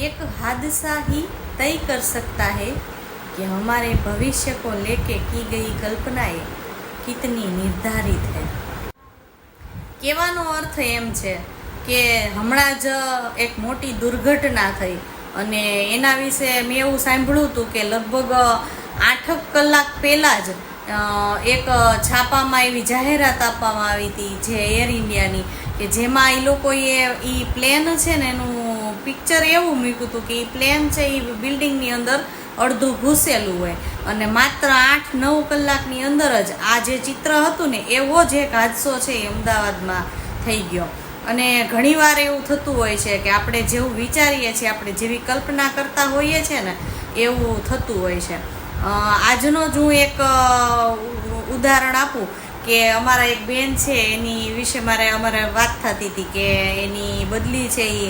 एक हादसा ही तय कर सकता है कि हमारे भविष्य को लेके की गई कल्पनाएं कितनी निर्धारित है કહેવાનો અર્થ એમ છે કે હમણાં જ એક મોટી દુર્ઘટના થઈ અને એના વિશે મેં એવું સાંભળ્યું હતું કે લગભગ આઠક કલાક પહેલાં જ અ, એક છાપામાં એવી જાહેરાત આપવામાં આવી હતી જે એર ઇન્ડિયાની કે જેમાં એ લોકોએ એ પ્લેન છે ને એનું પિક્ચર એવું મૂક્યું હતું કે એ પ્લેન છે એ બિલ્ડિંગની અંદર અડધું ઘૂસેલું હોય. અને માત્ર આઠ નવ કલાકની અંદર જ આ જે ચિત્ર હતું ને, એવો જ એક હાદસો છે એ અમદાવાદમાં થઈ ગયો. અને ઘણીવાર એવું થતું હોય છે કે આપણે જેવું વિચારીએ છીએ, આપણે જેવી કલ્પના કરતા હોઈએ છીએ ને, એવું થતું હોય છે. આજનો જ હું એક ઉદાહરણ આપું કે અમારા એક બેન છે, એની વિશે મારે, અમારે વાત થતી હતી કે એની બદલી છે એ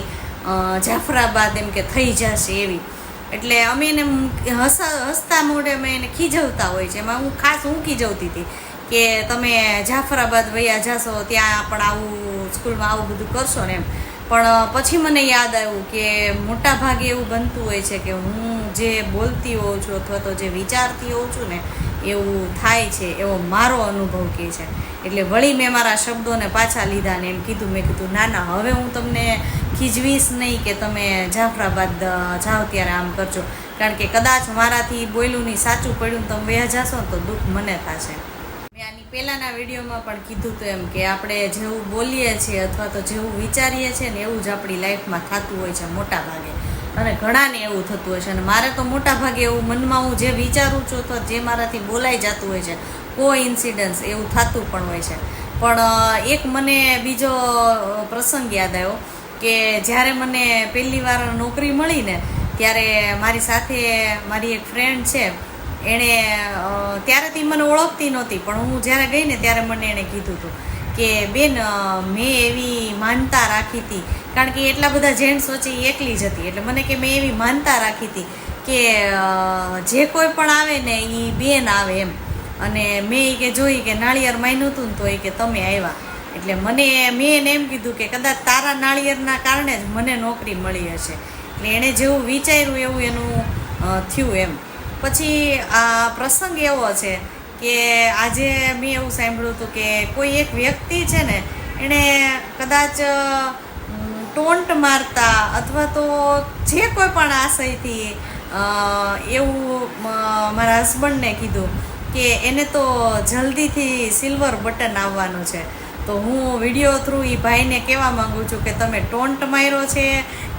જાફરાબાદ એમ કે થઈ જશે એવી. એટલે અમે એને હસા, હસતા મોઢે અમે એને ખીજવતા હોય છે. એમાં હું ખાસ હું ખીજવતી હતી કે તમે જાફરાબાદ વયા જશો, ત્યાં પણ આવું સ્કૂલમાં આવું બધું કરશો ને એમ. પણ પછી મને યાદ આવ્યું કે મોટા ભાગે એવું બનતું હોય છે કે હું જે બોલતી હોઉં છું અથવા તો જે વિચારતી હોઉં છું ને, એવું થાય છે, એવો મારો અનુભવ કે છે. એટલે વળી મેં મારા શબ્દોને પાછા લીધા ને એમ કીધું, મેં કીધું, ના ના, હવે હું તમને ખીજવીશ નહીં કે તમે જાફરાબાદ જાઓ ત્યારે આમ કરજો. કારણ કે કદાચ મારાથી બોલ્યું નહીં, સાચું પડ્યું તમે વયા જાશો તો દુઃખ મને થશે. મેં આની પહેલાંના વિડીયોમાં પણ કીધું હતું એમ કે આપણે જેવું બોલીએ છીએ અથવા તો જેવું વિચારીએ છીએ ને એવું જ આપણી લાઈફમાં થતું હોય છે મોટા ભાગે. અને ઘણાને એવું થતું હોય છે. અને મારે તો મોટા ભાગે એવું મનમાં હું જે વિચારું છું તો જે મારાથી બોલાઈ જતું હોય છે, કો ઇન્સિડન્સ એવું થતું પણ હોય છે. પણ એક મને બીજો પ્રસંગ યાદ આવ્યો. કે જ્યારે મને પહેલી વાર નોકરી મળી ને, ત્યારે મારી સાથે મારી એક ફ્રેન્ડ છે. એણે ત્યારેથી મને ઓળખતી નહોતી, પણ હું જ્યારે ગઈ ને ત્યારે મને એણે કીધું હતું કે, બેન મેં એવી માનતા રાખી હતી કારણ કે એટલા બધા જેન્ટ્સ વચ્ચે એકલી જ હતી. એટલે મને કે, મેં એવી માનતા રાખી હતી કે જે કોઈ પણ આવે ને એ બેન આવે એમ. અને મેં એ કે, જોઈ કે નાળિયેર માન્યું હતું ને તો એ કે, તમે આવ્યા. એટલે મને મેં એને એમ કીધું કે કદાચ તારા નાળિયેરના કારણે જ મને નોકરી મળી હશે. એટલે એણે જેવું વિચાર્યું એવું એનું થયું એમ. પછી આ પ્રસંગ એવો છે કે આજે મેં એવું સાંભળ્યું હતું કે કોઈ એક વ્યક્તિ છે ને, એણે કદાચ ટોન્ટ મારતા અથવા તો જે કોઈ પણ આશયથી એવું મારા હસબન્ડને કીધું કે એને તો જલ્દીથી સિલ્વર બટન આવવાનું છે. તો હું વીડિયો થ્રુ એ ભાઈને કહેવા માંગુ છું કે તમે ટોન્ટ માર્યો છે,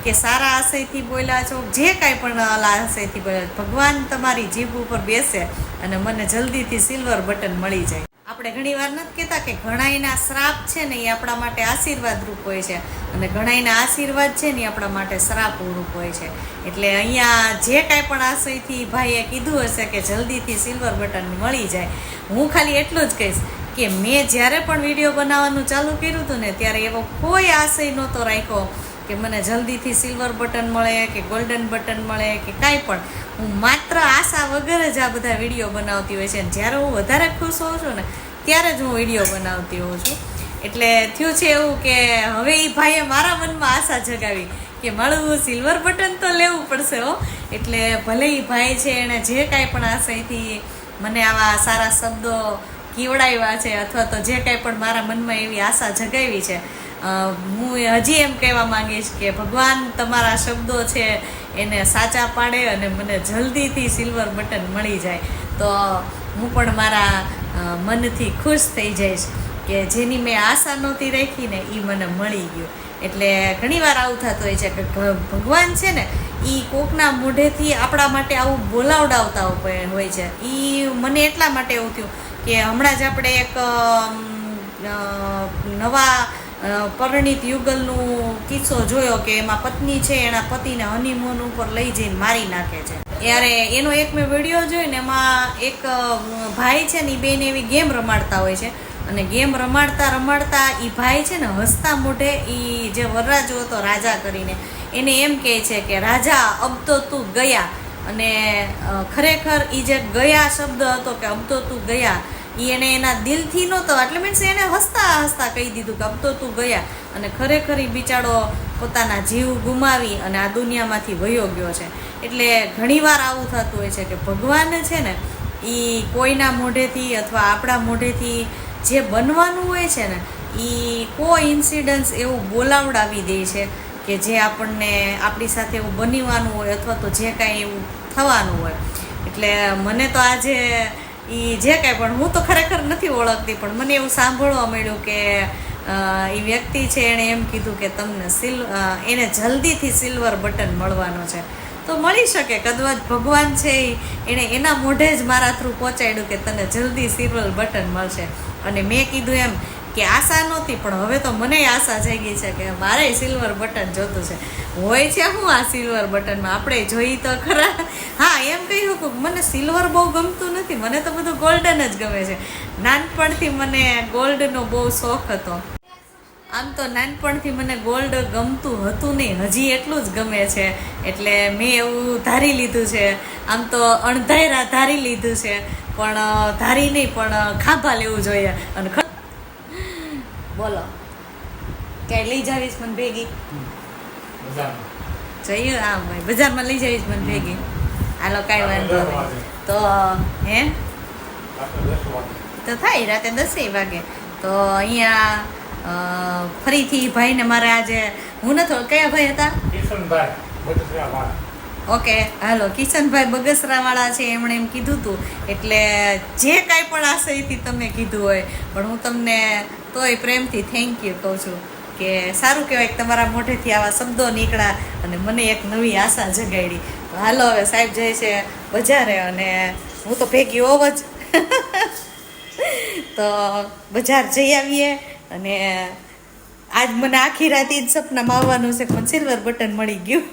કે સારા આશયથી બોલ્યા છો, જે કાંઈ પણ આશયથી બોલ્યા ભગવાન તમારી જીભ ઉપર બેસે અને મને જલ્દીથી સિલ્વર બટન મળી જાય. આપણે ઘણી વાર નથી કહેતા કે ઘણાયના શ્રાપ છે ને એ આપણા માટે આશીર્વાદ રૂપ હોય છે, અને ઘણાયના આશીર્વાદ છે ને એ આપણા માટે શ્રાપ રૂપ હોય છે. એટલે અહીંયા જે કાંઈ પણ આશયથી ભાઈએ કીધું હશે કે જલ્દીથી સિલ્વર બટન મળી જાય. હું ખાલી એટલું જ કહીશ કે મેં જ્યારે પણ વીડિયો બનાવવાનું ચાલુ કર્યું હતું ને, ત્યારે એવો કોઈ આશય નહોતો રાખ્યો કે મને જલ્દીથી સિલ્વર બટન મળે કે ગોલ્ડન બટન મળે કે કાંઈ પણ. હું માત્ર આશા વગર જ આ બધા વીડિયો બનાવતી હોય છે. અને જ્યારે હું વધારે ખુશ હોઉં છું ને, ત્યારે જ હું વીડિયો બનાવતી હોઉં છું. એટલે થયું છે એવું કે હવે એ ભાઈએ મારા મનમાં આશા જગાવી કે મારું સિલ્વર બટન તો લેવું પડશે હો. એટલે ભલે એ ભાઈ છે એણે જે કાંઈ પણ આશયથી મને આવા સારા શબ્દો કીવડાવ્યા છે અથવા તો જે કાંઈ પણ મારા મનમાં એવી આશા જગાવી છે હું હજી એમ કહેવા માંગીશ કે ભગવાન તમારા શબ્દો છે એને સાચા પાડે અને મને જલ્દીથી સિલ્વર બટન મળી જાય. તો હું પણ મારા મનથી ખુશ થઈ જઈશ કે જેની મેં આશા નહોતી રાખી ને એ મને મળી ગયું. એટલે ઘણીવાર આવું થતું હોય છે કે ભગવાન છે ને એ કોકના મોઢેથી આપણા માટે આવું બોલાવડાવતા હોય હોય છે. એ મને એટલા માટે એવું થયું કે હમણાં જ આપણે એક નવા પરણિત યુગલનું કિસ્સો જોયો કે એમાં પત્ની છે, એના પતિને હનીમૂન ઉપર લઈ જઈને મારી નાખે છે. ત્યારે એનો એક મેં વીડિયો જોયો ને એમાં એક ભાઈ છે ને એ બેન એવી ગેમ રમાડતા હોય છે. અને ગેમ રમાડતા રમાડતા એ ભાઈ છે ને હસતા મોઢે એ જે વરરાજો હતો રાજા કરીને, એને એમ કહે છે કે, રાજા, અબ તો તું ગયા. અને ખરેખર એ જે ગયા શબ્દ હતો કે, અબ તો તું ગયા. એ એને એના દિલથી નહોતો એટલે મીન્સ એને હસતા હસતા કહી દીધું કે અબ તો તું ગયા. અને ખરેખર એ બિચારો પોતાના જીવ ગુમાવી અને આ દુનિયામાંથી વયો ગયો છે. એટલે ઘણીવાર આવું થતું હોય છે કે ભગવાન છે ને એ કોઈના મોઢેથી અથવા આપણા મોઢેથી જે બનવાનું હોય છે ને એ કો ઇન્સિડન્સ એવું બોલાવડાવી દે છે કે જે આપણને આપણી સાથે એવું બનવાનું હોય અથવા તો જે કાંઈ એવું થવાનું હોય. એટલે મને તો આજે એ જે કાંઈ પણ, હું તો ખરેખર નથી ઓળખતી, પણ મને એવું સાંભળવા મળ્યું કે એ વ્યક્તિ છે એણે એમ કીધું કે તમને સિલ એને જલ્દીથી સિલ્વર બટન મળવાનો છે. તો મળી શકે કદાચ ભગવાન છે એણે એના મોઢે જ મારા થ્રુ પહોંચાડ્યું કે તને જલ્દી સિલ્વર બટન મળશે. અને મેં કીધું એમ કે આશા નહોતી, પણ હવે તો મને આશા જાગી છે કે મારે સિલ્વર બટન જોતું છે. હોય છે હું આ સિલ્વર બટનમાં આપણે જોઈ તો ખરા. હા, એમ કહ્યું કે મને સિલ્વર બહુ ગમતું નથી, મને તો બધું ગોલ્ડન જ ગમે છે. નાનપણથી મને ગોલ્ડનો બહુ શોખ હતો. આમ તો નાનપણથી મને ગોલ્ડ ગમતું હતું નહીં, હજી એટલું જ ગમે છે. એટલે મેં એવું ધારી લીધું છે. આમ તો અણધાયરા ધારી લીધું છે. પણ ધારી નહીં, પણ, ખાભા લેવું જોઈએ. અને બોલો. કેટલી લઈ જાવીશ મને ભેગી? જઈએ આમ ભાઈ. બજારમાં લઈ જઈશ મને ભેગી. હાલો કાંઈ વાંધો નહીં. તો હે? તો થાય રાતે દસે વાગે. તો અહીંયા ફરીથી ભાઈને મારે આજે હું નથી કયા ભાઈ હતા? ઓકે હાલો કિશનભાઈ બગસરાવાળા છે એમણે એમ કીધું હતું એટલે જે કાંઈ પણ આશયથી તમે કીધું હોય પણ હું તમને તોય પ્રેમથી થેન્ક યુ કહું છું કે સારું કહેવાય કે તમારા મોઢેથી આવા શબ્દો નીકળ્યા અને મને એક નવી આશા જગાડી. હાલો હવે સાહેબ જાય છે બજારે અને હું તો ભેગી હોવ જ. તો બજાર જઈ આવીએ અને આજ મને આખી રાત જ સપનામાં આવવાનું છે પણ સિલ્વર બટન મળી ગયું.